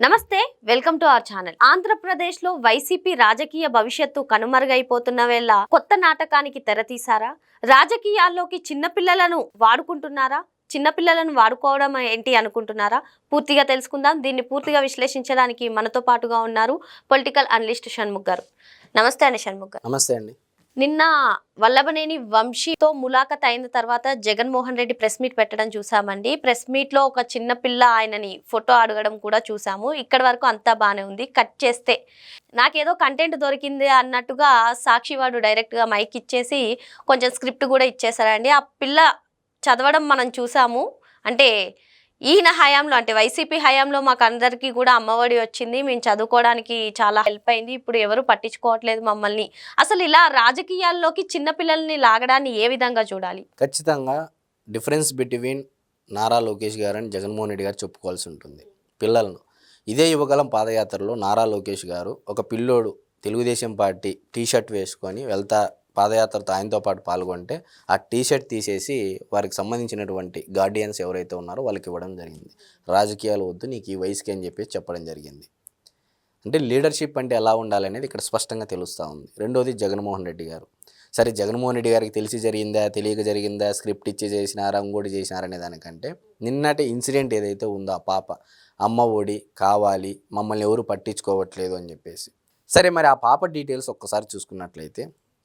నమస్తే welcome to our channel. ఆంధ్రప్రదేశ్లో YCP రాజకీయ భవిష్యత్తు కనుమరుగైపోతున్న వేళ కొత్త నాటకానికి తెరతీశారా రాజకీయాల్లోకి చిన్నపిల్లలను వాడుకుంటున్నారా? చిన్నపిల్లలను వాడుకోవడం ఏంటి అనుకుంటున్నారా? పూర్తిగా తెలుసుకుందాం. దీన్ని పూర్తిగా విశ్లేషించడానికి మనతో పాటుగా ఉన్నారు పొలిటికల్ అనలిస్ట్ షణ్ముఖ్ గారు. నమస్తే అండి షణ్ముఖ్ గారు. నమస్తే అండి. నిన్న వల్లభనేని వంశీతో ములాఖత్ అయిన తర్వాత జగన్మోహన్ రెడ్డి ప్రెస్ మీట్ పెట్టడం చూసామండి. ప్రెస్ మీట్లో ఒక చిన్న పిల్ల ఆయనని ఫోటో అడగడం కూడా చూసాము. ఇక్కడ వరకు అంతా బాగానే ఉంది. కట్ చేస్తే నాకేదో కంటెంట్ దొరికింది అన్నట్టుగా సాక్షివాడు డైరెక్ట్గా మైక్ ఇచ్చేసి కొంచెం స్క్రిప్ట్ కూడా ఇచ్చేసారండి ఆ పిల్ల చదవడం మనం చూసాము. అంటే ఈయన హయాంలో అంటే వైసీపీ హయాంలో మాకు అందరికీ కూడా అమ్మఒడి వచ్చింది. మేము చదువుకోవడానికి చాలా హెల్ప్ అయింది. ఇప్పుడు ఎవరు పట్టించుకోవట్లేదు మమ్మల్ని. అసలు ఇలా రాజకీయాల్లోకి చిన్నపిల్లల్ని లాగడాన్ని ఏ విధంగా చూడాలి? ఖచ్చితంగా డిఫరెన్స్ బిట్వీన్ నారా లోకేష్ గారు అని జగన్మోహన్ రెడ్డి గారు చెప్పుకోవాల్సి ఉంటుంది. పిల్లలను. ఇదే యువకాలం పాదయాత్రలో నారా లోకేష్ గారు ఒక పిల్లోడు తెలుగుదేశం పార్టీ టీషర్ట్ వేసుకొని వెళ్తా పాదయాత్రతో ఆయనతో పాటు పాల్గొంటే ఆ టీ షర్ట్ తీసేసి వారికి సంబంధించినటువంటి గార్డియన్స్ ఎవరైతే ఉన్నారో వాళ్ళకి ఇవ్వడం జరిగింది. రాజకీయాలు వద్దు నీకు ఈ వయసుకి అని చెప్పేసి చెప్పడం జరిగింది. అంటే లీడర్షిప్ అంటే ఎలా ఉండాలనేది ఇక్కడ స్పష్టంగా తెలుస్తూ ఉంది. రెండోది జగన్మోహన్ రెడ్డి గారు. సరే జగన్మోహన్ రెడ్డి గారికి తెలిసి జరిగిందా తెలియక జరిగిందా స్క్రిప్ట్ ఇచ్చి చేసినారా ఇంకోటి చేసినారా అనే దానికంటే నిన్నటి ఇన్సిడెంట్ ఏదైతే ఉందో ఆ పాప అమ్మ ఒడి కావాలి మమ్మల్ని ఎవరు పట్టించుకోవట్లేదు అని చెప్పేసి. సరే మరి ఆ పాప డీటెయిల్స్ ఒక్కసారి చూసుకున్నట్లయితే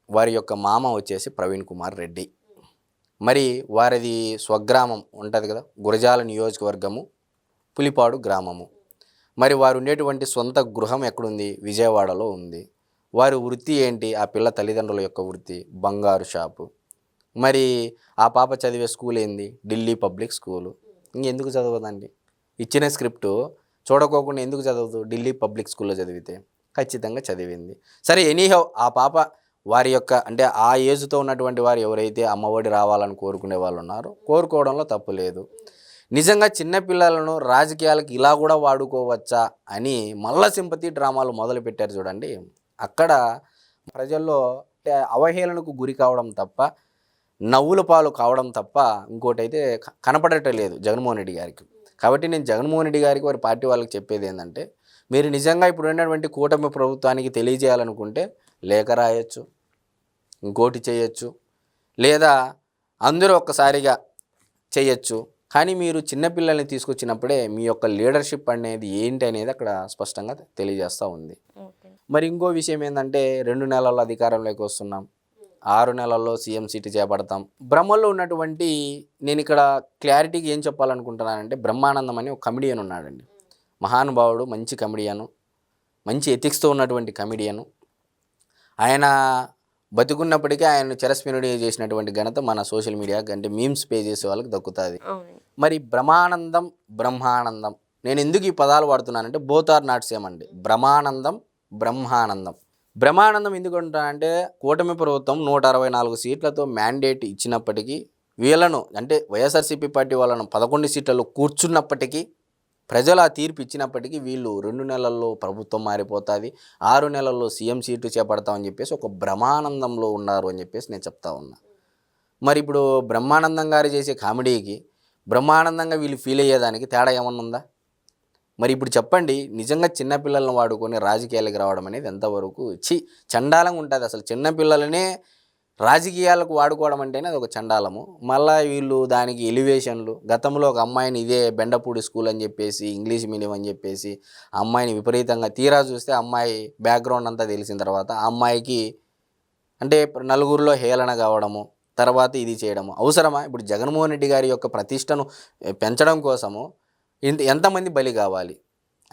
వారి యొక్క మామ వచ్చేసి ప్రవీణ్ కుమార్ రెడ్డి. మరి వారిది స్వగ్రామం ఉంటుంది కదా గురజాల నియోజకవర్గము పులిపాడు గ్రామము. మరి వారు ఉండేటువంటి సొంత గృహం ఎక్కడుంది? విజయవాడలో ఉంది. వారి వృత్తి ఏంటి? ఆ పిల్ల తల్లిదండ్రుల యొక్క వృత్తి బంగారు షాపు. మరి ఆ పాప చదివే స్కూల్ ఏంది? Delhi public school. ఇంకెందుకు చదవదండి ఇచ్చిన స్క్రిప్టు చూడకోకుండా ఎందుకు చదవదు? ఢిల్లీ పబ్లిక్ స్కూల్లో చదివితే ఖచ్చితంగా చదివింది. సరే ఎనీహౌ ఆ పాప వారి యొక్క అంటే ఆ ఏజ్తో ఉన్నటువంటి వారు ఎవరైతే అమ్మఒడి రావాలని కోరుకునే వాళ్ళు ఉన్నారో కోరుకోవడంలో తప్పు లేదు. నిజంగా చిన్నపిల్లలను రాజకీయాలకు ఇలా కూడా వాడుకోవచ్చా అని మల్ల సింపతి డ్రామాలు మొదలుపెట్టారు చూడండి. అక్కడ ప్రజల్లో అంటే అవహేళనకు గురి కావడం తప్ప నవ్వుల పాలు కావడం తప్ప ఇంకోటి అయితే క- కనపడటం లేదు జగన్మోహన్ రెడ్డి గారికి. కాబట్టి నేను జగన్మోహన్ రెడ్డి గారికి వారి పార్టీ వాళ్ళకి చెప్పేది ఏంటంటే మీరు నిజంగా ఇప్పుడు ఉన్నటువంటి కూటమి ప్రభుత్వానికి తెలియజేయాలనుకుంటే లేఖ రాయొచ్చు ఇంకోటి చేయొచ్చు. లేదా అందరూ ఒక్కసారిగా చేయొచ్చు. కానీ మీరు చిన్నపిల్లల్ని తీసుకొచ్చినప్పుడే మీ యొక్క లీడర్షిప్ అనేది ఏంటి అనేది అక్కడ స్పష్టంగా తెలియజేస్తూ ఉంది. మరి ఇంకో విషయం ఏంటంటే రెండు నెలల్లో అధికారంలోకి వస్తున్నాం. ఆరు నెలల్లో సీఎం సీటు చేపడతాం. బ్రహ్మలో ఉన్నటువంటి నేను ఇక్కడ క్లారిటీకి ఏం చెప్పాలనుకుంటున్నానంటే బ్రహ్మానందం అని ఒక కమిడియన్ ఉన్నాడండి. మహానుభావుడు మంచి కమిడియను మంచి ఎథిక్స్తో ఉన్నటువంటి కమిడియను. ఆయన బతుకున్నప్పటికీ ఆయన చిరస్మరణీయ చేసినటువంటి ఘనత మన సోషల్ మీడియా అంటే మీమ్స్ పేజెస్ వాళ్ళకి దక్కుతుంది. మరి బ్రహ్మానందం బ్రహ్మానందం. నేను ఎందుకు ఈ పదాలు వాడుతున్నానంటే బోత్ ఆర్ నాట్ సేమ్ అండి. బ్రహ్మానందం బ్రహ్మానందం. బ్రహ్మానందం ఎందుకు అంటానంటే కూటమి ప్రభుత్వం నూట అరవై నాలుగు సీట్లతో మ్యాండేట్ ఇచ్చినప్పటికీ వీళ్ళను అంటే వైఎస్ఆర్సీపీ పార్టీ వాళ్ళను పదకొండు సీట్లలో కూర్చున్నప్పటికీ ప్రజలు ఆ తీర్పు ఇచ్చినప్పటికీ వీళ్ళు రెండు నెలల్లో ప్రభుత్వం మారిపోతుంది ఆరు నెలల్లో సీఎం సీటు చేపడతామని చెప్పేసి ఒక బ్రహ్మానందంలో ఉన్నారు అని చెప్పేసి నేను చెప్తా ఉన్నా. మరి ఇప్పుడు బ్రహ్మానందం గారు చేసే కామెడీకి బ్రహ్మానందంగా వీళ్ళు ఫీల్ అయ్యేదానికి తేడా ఏమన్నా ఉందా? మరి ఇప్పుడు చెప్పండి నిజంగా చిన్నపిల్లలను వాడుకొని రాజకీయాలకు రావడం అనేది ఎంతవరకు చి చండాలంగా ఉంటుంది. అసలు చిన్నపిల్లలనే రాజకీయాలకు వాడుకోవడం అంటేనే అది ఒక చండాలము. మళ్ళా వీళ్ళు దానికి ఎలివేషన్లు గతంలో ఒక అమ్మాయిని ఇదే బెండపూడి స్కూల్ అని చెప్పేసి ఇంగ్లీష్ మీడియం అని చెప్పేసి అమ్మాయిని విపరీతంగా తీరా చూస్తే అమ్మాయి బ్యాక్గ్రౌండ్ అంతా తెలిసిన తర్వాత ఆ అమ్మాయికి అంటే నలుగురిలో హేళన కావడము తర్వాత ఇది చేయడము అవసరమా? ఇప్పుడు జగన్మోహన్ రెడ్డి గారి యొక్క ప్రతిష్టను పెంచడం కోసము ఇంత ఎంతమంది బలి కావాలి?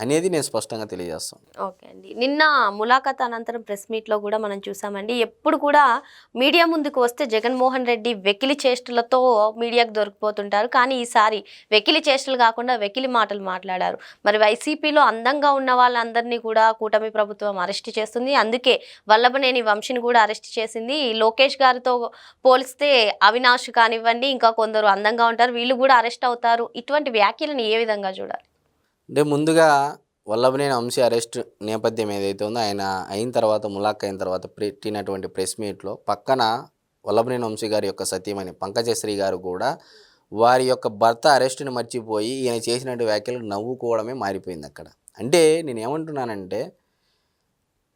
అనేది నేను స్పష్టంగా తెలియజేస్తాను. ఓకే అండి. నిన్న ములాఖాత్ అనంతరం ప్రెస్ మీట్లో కూడా మనం చూసామండి ఎప్పుడు కూడా మీడియా ముందుకు వస్తే జగన్మోహన్ రెడ్డి వెకిలి చేష్టలతో మీడియాకు దొరికిపోతుంటారు. కానీ ఈసారి వెకిలి చేష్టలు కాకుండా వెకిలి మాటలు మాట్లాడారు. మరి వైసీపీలో అందంగా ఉన్న వాళ్ళందరినీ కూడా కూటమి ప్రభుత్వం అరెస్ట్ చేస్తుంది. అందుకే వల్లభనేని వంశీని కూడా అరెస్ట్ చేసింది. లోకేష్ గారితో పోలిస్తే అవినాష్ కానివ్వండి ఇంకా కొందరు అందంగా ఉంటారు. వీళ్ళు కూడా అరెస్ట్ అవుతారు. ఇటువంటి వ్యాఖ్యలను ఏ విధంగా చూడాలి? అంటే ముందుగా వల్లభనేని వంశీ అరెస్ట్ నేపథ్యం ఏదైతే ఉందో ఆయన అయిన తర్వాత ములాక్ అయిన తర్వాత పెట్టినటువంటి ప్రెస్ మీట్లో పక్కన వల్లభనేని వంశీ గారి యొక్క సతీమణి పంకజశ్రీ గారు కూడా వారి యొక్క భర్త అరెస్టుని మర్చిపోయి ఈయన చేసినటువంటి వ్యాఖ్యలు నవ్వుకోవడమే మారిపోయింది అక్కడ. అంటే నేను ఏమంటున్నానంటే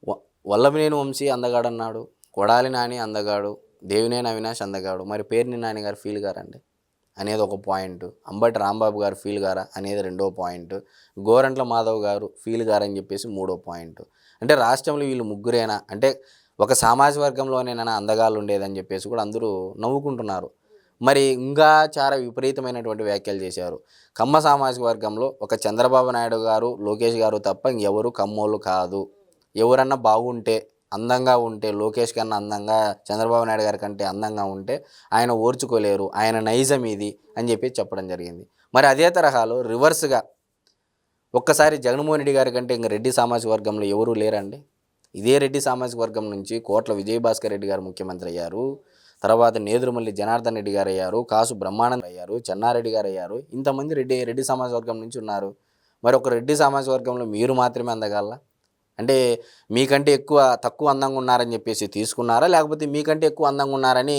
వ- వల్లభనేని వంశీ అందగాడు అన్నాడు కొడాలి నాని అందగాడు దేవినేని అవినాష్ అందగాడు మరి పేరుని నాని గారు ఫీల్ గారండి? అనేది ఒక పాయింట్ అంబటి రాంబాబు గారు ఫీల్ గారా అనేది రెండో పాయింట్ గోరంట్ల మాధవ్ గారు ఫీల్ గారని చెప్పేసి మూడో పాయింట్ అంటే రాష్ట్రంలో వీళ్ళు ముగ్గురేనా? అంటే ఒక సామాజిక వర్గంలోనేనా అందగాళ్ళు ఉండేదని చెప్పేసి కూడా అందరూ నవ్వుకుంటున్నారు. మరి ఇంకా చాలా విపరీతమైనటువంటి వ్యాఖ్యలు చేశారు. కమ్మ సామాజిక వర్గంలో ఒక చంద్రబాబు నాయుడు గారు లోకేష్ గారు తప్ప ఇంకెవరు కమ్మోళ్ళు కాదు. ఎవరన్నా బాగుంటే అందంగా ఉంటే లోకేష్ కన్నా అందంగా చంద్రబాబు నాయుడు గారి కంటే అందంగా ఉంటే ఆయన ఓర్చుకోలేరు ఆయన నైజం ఇది అని చెప్పి చెప్పడం జరిగింది. మరి అదే తరహాలో రివర్స్గా ఒక్కసారి జగన్మోహన్ రెడ్డి గారి కంటే ఇంకా రెడ్డి సామాజిక వర్గంలో ఎవరూ లేరండి. ఇదే రెడ్డి సామాజిక వర్గం నుంచి కోట్ల విజయభాస్కర్ రెడ్డి గారు ముఖ్యమంత్రి అయ్యారు. తర్వాత నేదురుమల్లి జనార్దన్ రెడ్డి గారు అయ్యారు కాసు బ్రహ్మానంద్ అయ్యారు చెన్నారెడ్డి గారు అయ్యారు. ఇంతమంది రెడ్డి రెడ్డి సమాజ వర్గం నుంచి ఉన్నారు. మరి ఒక రెడ్డి సమాజ వర్గంలో మీరు మాత్రమే అందగల అంటే మీకంటే ఎక్కువ తక్కువ అందంగా ఉన్నారని చెప్పేసి తీసుకున్నారా? లేకపోతే మీకంటే ఎక్కువ అందంగా ఉన్నారని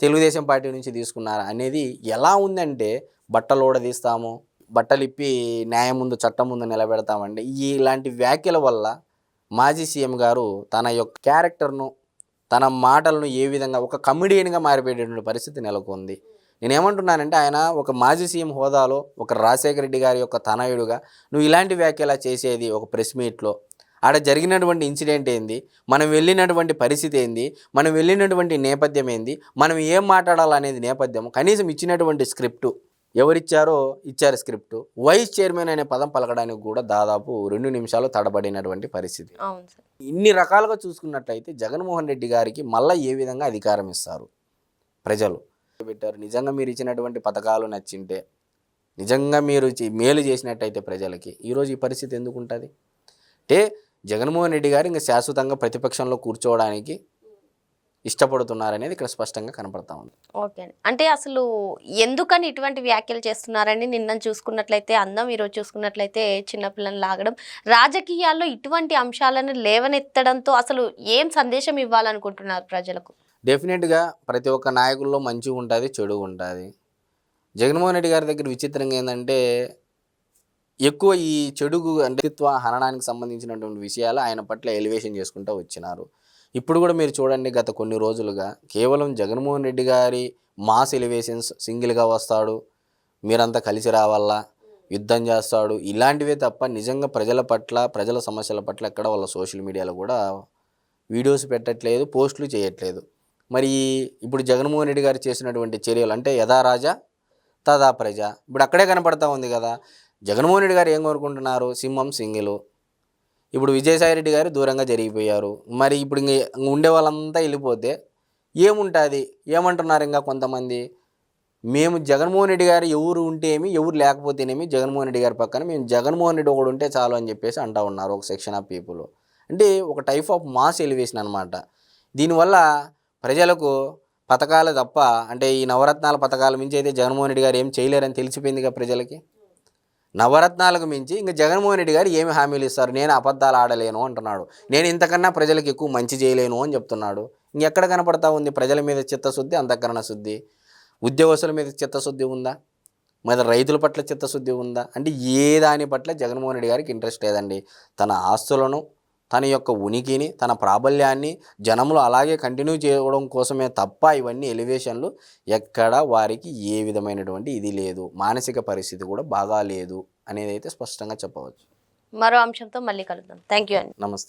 తెలుగుదేశం పార్టీ నుంచి తీసుకున్నారా? అనేది ఎలా ఉందంటే బట్టలు ఓడదీస్తాము బట్టలు ఇప్పి న్యాయం ముందు చట్టం ముందు నిలబెడతామండి. ఇలాంటి వ్యాఖ్యల వల్ల మాజీ సీఎం గారు తన యొక్క క్యారెక్టర్ను తన మాటలను ఏ విధంగా ఒక కమిడియన్గా మారిపోయేటువంటి పరిస్థితి నెలకొంది. నేనేమంటున్నానంటే ఆయన ఒక మాజీ సీఎం హోదాలో ఒక రాజశేఖర రెడ్డి గారి యొక్క తనయుడుగా నువ్వు ఇలాంటి వ్యాఖ్యలా చేసేది ఒక ప్రెస్ మీట్లో ఆడ జరిగినటువంటి ఇన్సిడెంట్ ఏంది? మనం వెళ్ళినటువంటి పరిస్థితి ఏంది? మనం వెళ్ళినటువంటి నేపథ్యం ఏంది? మనం ఏం మాట్లాడాలనేది నేపథ్యం? కనీసం ఇచ్చినటువంటి స్క్రిప్టు ఎవరిచ్చారో ఇచ్చారు స్క్రిప్ట్. వైస్ చైర్మన్ అనే పదం పలకడానికి కూడా దాదాపు రెండు నిమిషాలు తడబడినటువంటి పరిస్థితి. ఇన్ని రకాలుగా చూసుకున్నట్లయితే జగన్మోహన్ రెడ్డి గారికి మళ్ళీ ఏ విధంగా అధికారం ఇస్తారు? ప్రజలు పెట్టారు. నిజంగా మీరు ఇచ్చినటువంటి పథకాలు నచ్చింటే నిజంగా మీరు మేలు చేసినట్టయితే ప్రజలకి ఈరోజు ఈ పరిస్థితి ఎందుకు ఉంటుంది అంటే జగన్మోహన్ రెడ్డి గారు ఇంకా శాశ్వతంగా ప్రతిపక్షంలో కూర్చోవడానికి ఇష్టపడుతున్నారనేది ఇక్కడ స్పష్టంగా కనపడతా ఉంది. ఓకే. అండి అంటే అసలు ఎందుకని ఇటువంటి వ్యాఖ్యలు చేస్తున్నారని నిన్న చూసుకున్నట్లయితే అందం ఈరోజు చూసుకున్నట్లయితే చిన్నపిల్లని లాగడం రాజకీయాల్లో ఇటువంటి అంశాలను లేవనెత్తడంతో అసలు ఏం సందేశం ఇవ్వాలనుకుంటున్నారు ప్రజలకు? డెఫినెట్గా ప్రతి ఒక్క నాయకుల్లో మంచి ఉంటుంది చెడు ఉంటుంది జగన్మోహన్ రెడ్డి గారి దగ్గర విచిత్రంగా ఏంటంటే ఎక్కువ ఈ చెడు అంటే హరణానికి హననానికి సంబంధించినటువంటి విషయాలు ఆయన పట్ల ఎలివేషన్ చేసుకుంటూ వచ్చినారు. ఇప్పుడు కూడా మీరు చూడండి గత కొన్ని రోజులుగా కేవలం జగన్మోహన్ రెడ్డి గారి మాస్ ఎలివేషన్స్ సింగిల్గా వస్తాడు మీరంతా కలిసి రావాలా యుద్ధం చేస్తాడు ఇలాంటివే తప్ప నిజంగా ప్రజల పట్ల ప్రజల సమస్యల పట్ల ఎక్కడ వాళ్ళ సోషల్ మీడియాలో కూడా వీడియోస్ పెట్టట్లేదు పోస్టులు చేయట్లేదు. మరి ఇప్పుడు జగన్మోహన్ రెడ్డి గారు చేసినటువంటి చర్యలు అంటే యథా రాజా తదా ప్రజ ఇప్పుడు అక్కడే కనపడతా ఉంది కదా. జగన్మోహన్ రెడ్డి గారు ఏం కోరుకుంటున్నారు? సింహం సింగిలు. ఇప్పుడు విజయసాయి రెడ్డి గారు దూరంగా జరిగిపోయారు. మరి ఇప్పుడు ఇంక ఉండే వాళ్ళంతా వెళ్ళిపోతే ఏముంటుంది? ఏమంటున్నారు ఇంకా కొంతమంది? మేము జగన్మోహన్ రెడ్డి గారు ఎవరు ఉంటే ఏమి ఎవరు లేకపోతేనేమి జగన్మోహన్ రెడ్డి గారి పక్కన మేము జగన్మోహన్ రెడ్డి ఒకడు ఉంటే చాలు అని చెప్పేసి అంటా ఉన్నారు ఒక సెక్షన్ ఆఫ్ పీపుల్. అంటే ఒక టైప్ ఆఫ్ మాస్ ఎలివేషన్ అనమాట దీనివల్ల ప్రజలకు పథకాలు తప్ప అంటే ఈ నవరత్నాల పథకాల మించి అయితే జగన్మోహన్ రెడ్డి గారు ఏం చేయలేరని తెలిసిపోయిందిగా ప్రజలకి? నవరత్నాలకు మించి ఇంకా జగన్మోహన్ రెడ్డి గారు ఏమి హామీలు ఇస్తారు? నేను అబద్ధాలు ఆడలేను అంటున్నాడు. నేను ఇంతకన్నా ప్రజలకు ఎక్కువ మంచి చేయలేను అని చెప్తున్నాడు. ఇంకెక్కడ కనపడతా ఉంది? ప్రజల మీద చిత్తశుద్ధి అంతఃకరణ శుద్ధి. ఉద్యోగస్తుల మీద చిత్తశుద్ధి ఉందా? మరి రైతుల పట్ల చిత్తశుద్ధి ఉందా? అంటే ఏ దాని పట్ల జగన్మోహన్ రెడ్డి గారికి ఇంట్రెస్ట్ లేదండి. తన ఆస్తులను తన యొక్క ఉనికిని తన ప్రాబల్యాన్ని జనంలో అలాగే కంటిన్యూ చేయడం కోసమే తప్ప ఇవన్నీ ఎలివేషన్లు ఎక్కడ వారికి ఏ విధమైనటువంటి ఇది లేదు. మానసిక పరిస్థితి కూడా బాగా లేదు. అనేది అయితే స్పష్టంగా చెప్పవచ్చు. మరో అంశంతో మళ్ళీ కలుద్దాం. థ్యాంక్ యూ అండి. నమస్తే.